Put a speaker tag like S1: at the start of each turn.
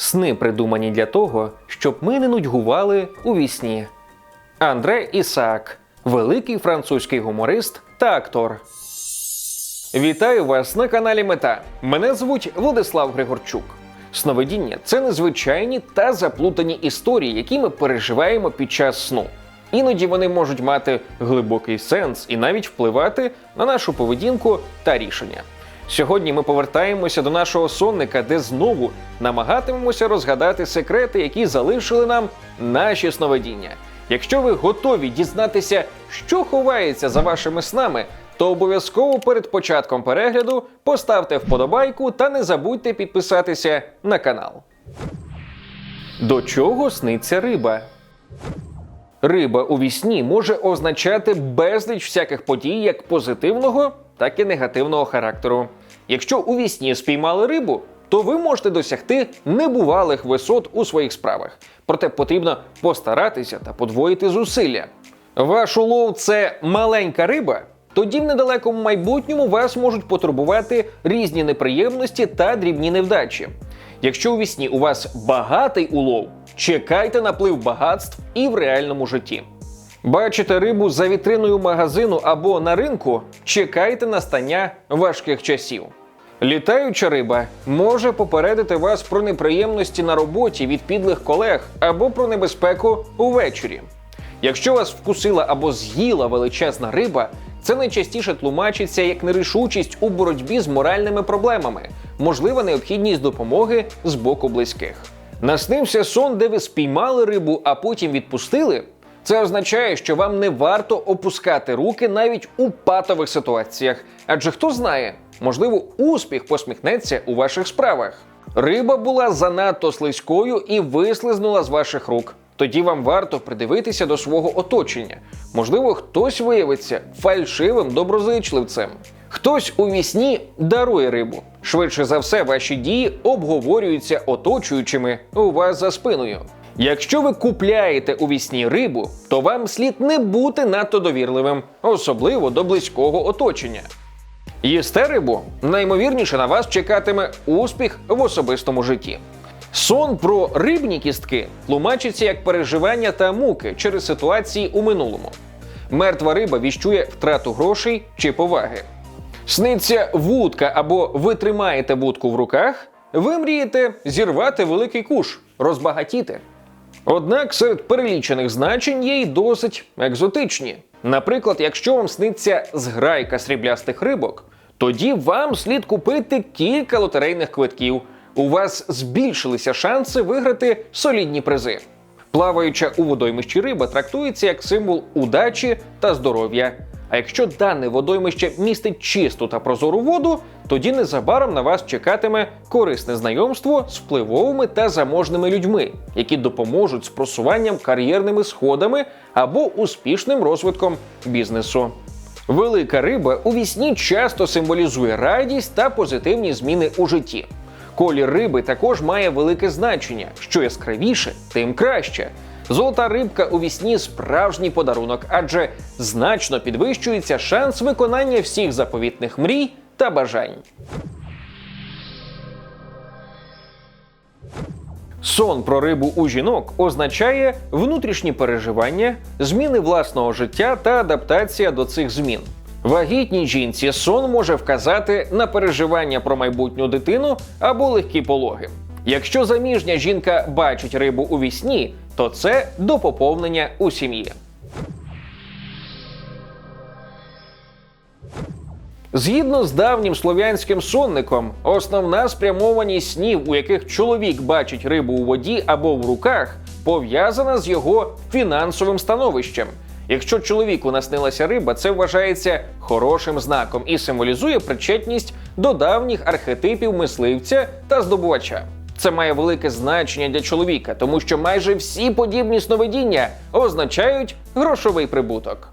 S1: Сни придумані для того, щоб ми не нудьгували у вісні. Андре Ісаак, великий французький гуморист та актор. Вітаю вас на каналі Мета. Мене звуть Владислав Григорчук. Сновидіння це незвичайні та заплутані історії, які ми переживаємо під час сну. Іноді вони можуть мати глибокий сенс і навіть впливати на нашу поведінку та рішення. Сьогодні ми повертаємося до нашого сонника, де знову намагатимемося розгадати секрети, які залишили нам наші сновидіння. Якщо ви готові дізнатися, що ховається за вашими снами, то обов'язково перед початком перегляду поставте вподобайку та не забудьте підписатися на канал. До чого сниться риба? Риба у вісні може означати безліч всяких подій як позитивного, так і негативного характеру. Якщо у вісні спіймали рибу, то ви можете досягти небувалих висот у своїх справах. Проте потрібно постаратися та подвоїти зусилля. Ваш улов це маленька риба. Тоді в недалекому майбутньому вас можуть потурбувати різні неприємності та дрібні невдачі. Якщо у вісні у вас багатий улов, чекайте наплив багатств і в реальному житті. Бачите рибу за вітриною магазину або на ринку, чекайте настання важких часів. Літаюча риба може попередити вас про неприємності на роботі від підлих колег або про небезпеку увечері. Якщо вас вкусила або з'їла величезна риба, це найчастіше тлумачиться як нерішучість у боротьбі з моральними проблемами, можлива необхідність допомоги з боку близьких. Наснився сон, де ви спіймали рибу, а потім відпустили. Це означає, що вам не варто опускати руки навіть у патових ситуаціях, адже хто знає, можливо, успіх посміхнеться у ваших справах. Риба була занадто слизькою і вислизнула з ваших рук. Тоді вам варто придивитися до свого оточення. Можливо, хтось виявиться фальшивим доброзичливцем. Хтось у вісні дарує рибу. Швидше за все, ваші дії обговорюються оточуючими у вас за спиною. Якщо ви купляєте у вісні рибу, то вам слід не бути надто довірливим, особливо до близького оточення. Їсте рибу, наймовірніше на вас чекатиме успіх в особистому житті. Сон про рибні кістки тлумачиться як переживання та муки через ситуації у минулому. Мертва риба віщує втрату грошей чи поваги. Сниться вудка або ви тримаєте вудку в руках, ви мрієте зірвати великий куш, розбагатіти. Однак серед перелічених значень є й досить екзотичні. Наприклад, якщо вам сниться зграйка сріблястих рибок, тоді вам слід купити кілька лотерейних квитків. У вас збільшилися шанси виграти солідні призи. Плаваюча у водоймищі риба трактується як символ удачі та здоров'я. А якщо дане водоймище містить чисту та прозору воду, тоді незабаром на вас чекатиме корисне знайомство з впливовими та заможними людьми, які допоможуть з просуванням кар'єрними сходами або успішним розвитком бізнесу. Велика риба у вісні часто символізує радість та позитивні зміни у житті. Колір риби також має велике значення. Що яскравіше, тим краще. Золота рибка у вісні справжній подарунок, адже значно підвищується шанс виконання всіх заповітних мрій та бажань. Сон про рибу у жінок означає внутрішні переживання, зміни власного життя та адаптація до цих змін. Вагітній жінці сон може вказати на переживання про майбутню дитину або легкі пологи. Якщо заміжня жінка бачить рибу у вісні, то це до поповнення у сім'ї. Згідно з давнім слов'янським сонником, основна спрямованість снів, у яких чоловік бачить рибу у воді або в руках, пов'язана з його фінансовим становищем. Якщо чоловіку наснилася риба, це вважається хорошим знаком і символізує причетність до давніх архетипів мисливця та здобувача. Це має велике значення для чоловіка, тому що майже всі подібні сновидіння означають грошовий прибуток.